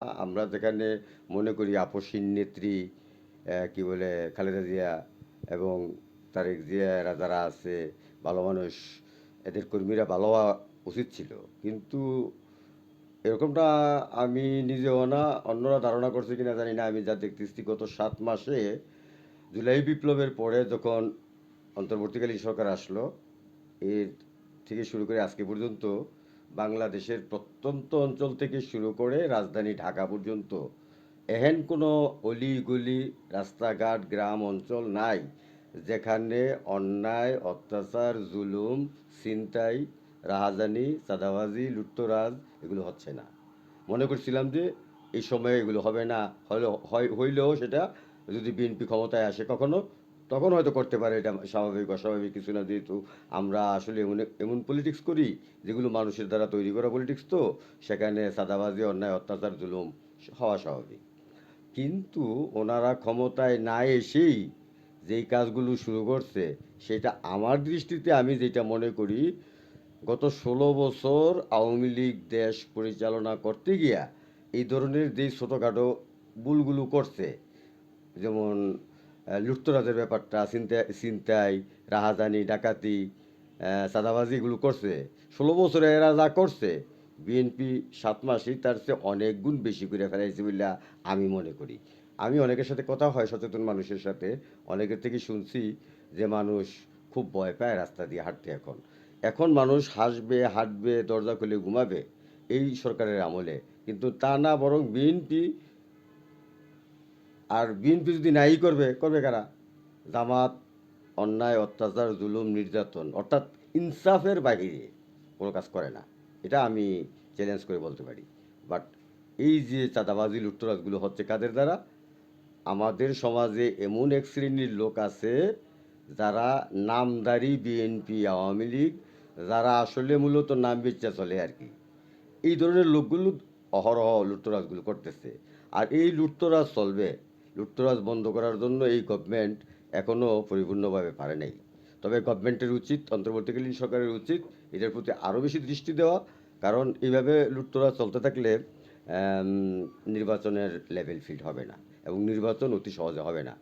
আমরা যেখানে মনে করি আপসীন নেত্রী কি বলে, খালেদা জিয়া এবং তারেক জিয়া এরা যারা আছে, ভালো মানুষ, এদের কর্মীরা ভালো হওয়া উচিত ছিল। কিন্তু এরকমটা আমি নিজেও না, অন্যরা ধারণা করছে কিনা জানি না। আমি যা দেখতেছি গত সাত মাসে জুলাই বিপ্লবের পরে যখন অন্তর্বর্তীকালীন সরকার আসলো, এর থেকে শুরু করে আজকে পর্যন্ত বাংলাদেশের প্রত্যন্ত অঞ্চল থেকে শুরু করে রাজধানী ঢাকা পর্যন্ত এহেন কোনো অলি গলি রাস্তাঘাট, গ্রাম অঞ্চল নাই, যেখানে অন্যায়, অত্যাচার, জুলুম, ছিনতাই, রাহাজানি, চাঁদাবাজি, লুট্তরাজ এগুলো হচ্ছে না। মনে করছিলাম যে এই সময়ে এগুলো হবে না হইলেও সেটা যদি বিএনপি ক্ষমতায় আসে কখনো তখন হয়তো করতে পারে, এটা স্বাভাবিক, অস্বাভাবিক কিছু না। যেহেতু আমরা আসলে এমন এমন পলিটিক্স করি, যেগুলো মানুষের দ্বারা তৈরি করা পলিটিক্স তো, সেখানে সাদাবাজি, অন্যায়, অত্যাচার, জুলুম হওয়া স্বাভাবিক। কিন্তু ওনারা ক্ষমতায় না এসেই যেই কাজগুলো শুরু করছে, সেটা আমার দৃষ্টিতে আমি যেটা মনে করি, গত ষোলো বছর আওয়ামী লীগ দেশ পরিচালনা করতে গিয়া এই ধরনের যেই ছোটোখাটো ভুলগুলো করছে, যেমন লুটতরাজের ব্যাপারটা ছিনতাই ছিনতাই রাহাজানি, ডাকাতি চাঁদাবাজি এগুলো করছে। ষোলো বছরে এরা যা করছে, বিএনপি সাত মাসেই তার চেয়ে অনেক গুণ বেশি করে ফেলাইছে বলে আমি মনে করি। আমি অনেকের সাথে কথা হয় সচেতন মানুষের সাথে, অনেকের থেকে শুনছি যে মানুষ খুব ভয় পায় রাস্তা দিয়ে হাঁটতে এখন। এখন মানুষ হাসবে, হাঁটবে, দরজা খুলে ঘুমাবে, এই সরকারের আমলে। কিন্তু তা না বরং বিএনপি আর বিএনপি যদি নাই করবে করবে কারা? জামাত, অন্যায়, অত্যাচার, জুলুম, নির্যাতন, অর্থাৎ ইনসাফের বাহিরে কোনো কাজ করে না। এটা আমি চ্যালেঞ্জ করে বলতে পারি। বাট এই যে চাঁদাবাজি, লুটতরাজগুলো হচ্ছে কাদের দ্বারা? আমাদের সমাজে এমন এক শ্রেণির লোক আছে, যারা নামদারি বিএনপি, আওয়ামী লীগ, যারা আসলে মূলত নাম বেচা চলে আর কি। এই ধরনের লোকগুলো অহরহ লুটতরাজগুলো করতেছে। আর এই লুটতরাজ চলবে লুটতরাজ বন্ধ করার জন্য এই গভর্নমেন্ট এখনও পরিপূর্ণভাবে পারে নাই। তবে গভর্নমেন্টের উচিত, অন্তর্বর্তীকালীন সরকারের উচিত এটার প্রতি আরও বেশি দৃষ্টি দেওয়া, কারণ এইভাবে লুটতরাজ চলতে থাকলে নির্বাচনের লেভেল ফিল্ড হবে না এবং নির্বাচন অতি সহজে হবে না।